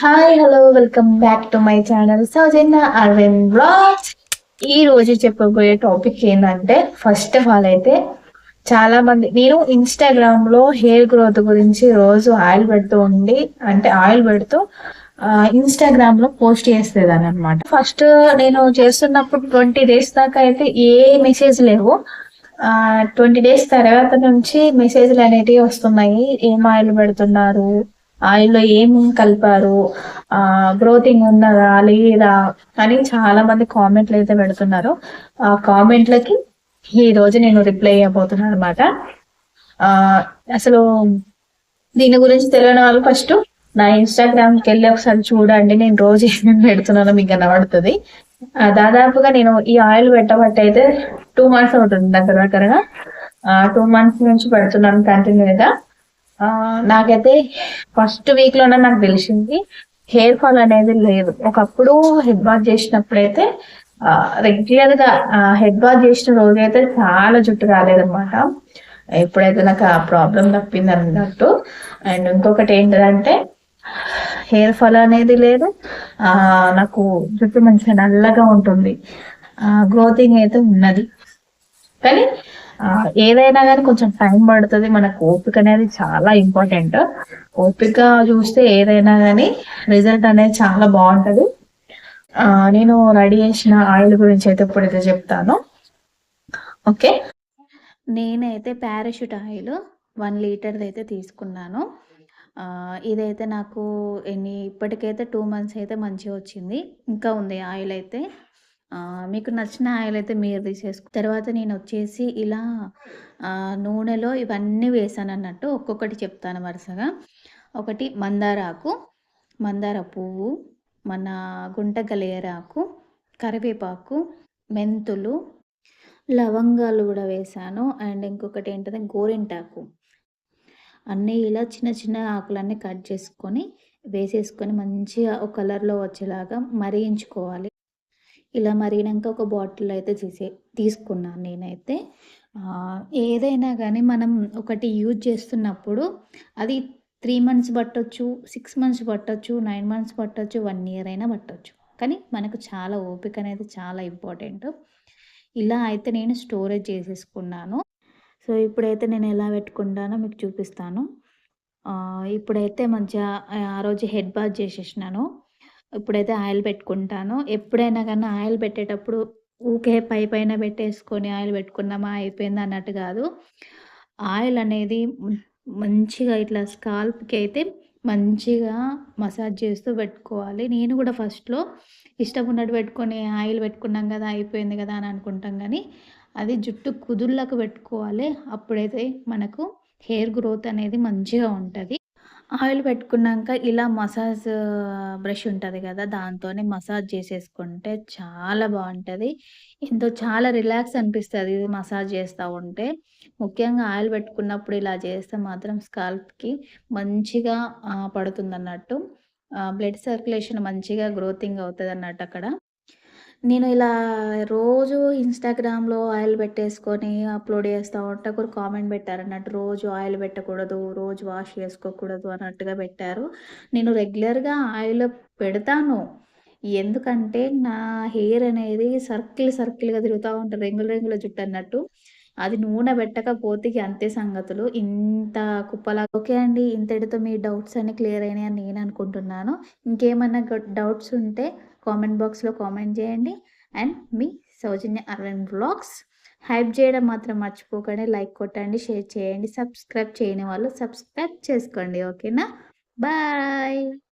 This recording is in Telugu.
Hi hello welcome back to my channel Soujanya Aravind blogs ఈ రోజు చెప్పబోయే టాపిక్ ఏంటంటే ఫస్ట్ ఆఫ్ ఆల్ అయితే చాలా మంది నేను ఇన్స్టాగ్రామ్లో హెయిర్ గ్రోత్ గురించి రోజు ఆయిల్ పెడుతూ ఉండి అంటే ఆయిల్ పెడుతూ ఇన్స్టాగ్రామ్లో పోస్ట్ చేసేదాన్ని అనమాట ఫస్ట్ నేను చేస్తున్నప్పుడు ట్వంటీ డేస్ దాకా అయితే ఏ మెసేజ్ లేవు. ట్వంటీ డేస్ తర్వాత నుంచి మెసేజ్లు అనేటివి వస్తున్నాయి. ఏం ఆయిల్ పెడుతున్నారు? ఆయిల్లో ఏం కలిపారు? ఆ గ్రోతింగ్ ఉన్నదా? లేదా? అని చాలా మంది కామెంట్లు అయితే పెడుతున్నారు. ఆ కామెంట్లకి ఈ రోజు నేను రిప్లై అయిపోతున్నాను అనమాట ఆ అసలు దీని గురించి తెలియని వాళ్ళు ఫస్ట్ నా ఇన్స్టాగ్రామ్కి వెళ్ళి ఒకసారి చూడండి. నేను రోజు ఏమేమి పెడుతున్నానో మీకు కనబడుతుంది. దాదాపుగా నేను ఈ ఆయిల్ పెట్టబట్టి అయితే టూ మంత్స్ అవుతుంది దగ్గర దగ్గరగా టూ మంత్స్ నుంచి పెడుతున్నాను కంటిన్యూగా ఆ, నాకైతే ఫస్ట్ వీక్లోనే నాకు తెలిసింది హెయిర్ ఫాల్ అనేది లేదు. ఒకప్పుడు హెడ్ బాత్ చేసినప్పుడైతే రెగ్యులర్గా హెడ్ బాత్ చేసిన రోజు అయితే చాలా జుట్టు రాలేదన్నమాట. ఇప్పుడైతే నాకు ఆ ప్రాబ్లం తప్పింది అన్నట్టు. అండ్ ఇంకొకటి ఏంటంటే హెయిర్ ఫాల్ అనేది లేదు. ఆ నాకు జుట్టు మంచిగా నల్లగా ఉంటుంది. గ్రోతింగ్ అయితే ఉన్నది. కానీ ఏదైనా కానీ కొంచెం టైం పడుతుంది. మనకు ఓపిక అనేది చాలా ఇంపార్టెంట్ ఓపిక చూస్తే ఏదైనా కానీ రిజల్ట్ అనేది చాలా బాగుంటది. ఆ, నేను రెడీ చేసిన ఆయిల్ గురించి అయితే ఇప్పుడైతే చెప్తాను. ఓకే? నేనైతే పారాషూట్ ఆయిల్ వన్ లీటర్ది అయితే తీసుకున్నాను. ఇదైతే నాకు ఎన్ని ఇప్పటికైతే టూ మంత్స్ అయితే మంచిగా వచ్చింది. ఇంకా ఉంది ఆయిల్ అయితే. మీకు నచ్చిన ఆయిల్ అయితే మీరు తీసేసుకు తర్వాత నేను వచ్చేసి ఇలా నూనెలో ఇవన్నీ వేసాను అన్నట్టు ఒక్కొక్కటి చెప్తాను వరుసగా. ఒకటి మందారాకు మందార పువ్వు మన గుంట గలేరాకు కరివేపాకు మెంతులు లవంగాలు కూడా వేసాను. అండ్ ఇంకొకటి ఏంటంటే గోరింటాకు. అన్నీ ఇలా చిన్న చిన్న ఆకులన్నీ కట్ చేసుకొని వేసేసుకొని మంచిగా ఒక కలర్లో వచ్చేలాగా మరిగించుకోవాలి. ఇలా మరిగినాక ఒక బాటిల్ అయితే తీసే తీసుకున్నాను నేనైతే. ఏదైనా కానీ మనం ఒకటి యూజ్ చేస్తున్నప్పుడు అది త్రీ మంత్స్ పట్టొచ్చు సిక్స్ మంత్స్ పట్టొచ్చు నైన్ మంత్స్ పట్టొచ్చు వన్ ఇయర్ అయినా పట్టొచ్చు. కానీ మనకు చాలా ఓపిక అనేది చాలా ఇంపార్టెంట్. ఇలా అయితే నేను స్టోరేజ్ చేసేసుకున్నాను. సో ఇప్పుడైతే నేను ఎలా పెట్టుకుంటానో మీకు చూపిస్తాను. ఇప్పుడైతే మంచిగా ఆ రోజు హెడ్ బాత్ చేసేసినాను. ఇప్పుడైతే ఆయిల్ పెట్టుకుంటాను. ఎప్పుడైనా కానీ ఆయిల్ పెట్టేటప్పుడు ఊకే పై పైన పెట్టేసుకొని ఆయిల్ పెట్టుకున్నామా అయిపోయింది అన్నట్టు కాదు. ఆయిల్ అనేది మంచిగా ఇట్లా స్కాల్ప్కి అయితే మంచిగా మసాజ్ చేస్తూ పెట్టుకోవాలి. నేను కూడా ఫస్ట్లో ఇష్టం ఉన్నట్టు పెట్టుకొని ఆయిల్ పెట్టుకున్నాం కదా అయిపోయింది కదా అని అనుకుంటాం కానీ అది జుట్టు కుదుళ్ళకు పెట్టుకోవాలి. అప్పుడైతే మనకు హెయిర్ గ్రోత్ అనేది మంచిగా ఉంటుంది. ఆయిల్ పెట్టుకున్నాక ఇలా మసాజ్ బ్రష్ ఉంటుంది కదా దాంతోనే మసాజ్ చేసేసుకుంటే చాలా బాగుంటుంది. ఎంతో చాలా రిలాక్స్ అనిపిస్తుంది ఇది మసాజ్ చేస్తూ ఉంటే. ముఖ్యంగా ఆయిల్ పెట్టుకున్నప్పుడు ఇలా చేస్తే మాత్రం స్కాల్ప్కి మంచిగా పడుతుంది అన్నట్టు బ్లడ్ సర్క్యులేషన్ మంచిగా గ్రోతింగ్ అవుతుంది అన్నట్టు అక్కడ. నేను ఇలా రోజు ఇన్స్టాగ్రామ్లో ఆయిల్ పెట్టేసుకొని అప్లోడ్ చేస్తూ ఉంటే ఒకరు కామెంట్ పెట్టారు అన్నట్టు రోజు ఆయిల్ పెట్టకూడదు రోజు వాష్ చేసుకోకూడదు అన్నట్టుగా పెట్టారు. నేను రెగ్యులర్గా ఆయిల్ పెడతాను. ఎందుకంటే నా హెయిర్ అనేది సర్కిల్ సర్కిల్గా తిరుగుతూ ఉంటుంది రెంగుల రెంగుల జుట్టు అన్నట్టు. అది నూనె పెట్టక పోతే అంతే సంగతులు. ఇంత కుప్పలా ఓకే అండి ఇంతటితో మీ డౌట్స్ అన్ని క్లియర్ అయినాయి అని నేను అనుకుంటున్నాను. ఇంకేమన్నా డౌట్స్ ఉంటే కామెంట్ బాక్స్లో కామెంట్ చేయండి. అండ్ మీ సౌజన్య అరవింద్ బ్లాగ్స్. హైప్ చేయడం మాత్రం మర్చిపోకండి. లైక్ కొట్టండి షేర్ చేయండి. సబ్స్క్రైబ్ చేయని వాళ్ళు సబ్స్క్రైబ్ చేసుకోండి. ఓకేనా? బాయ్.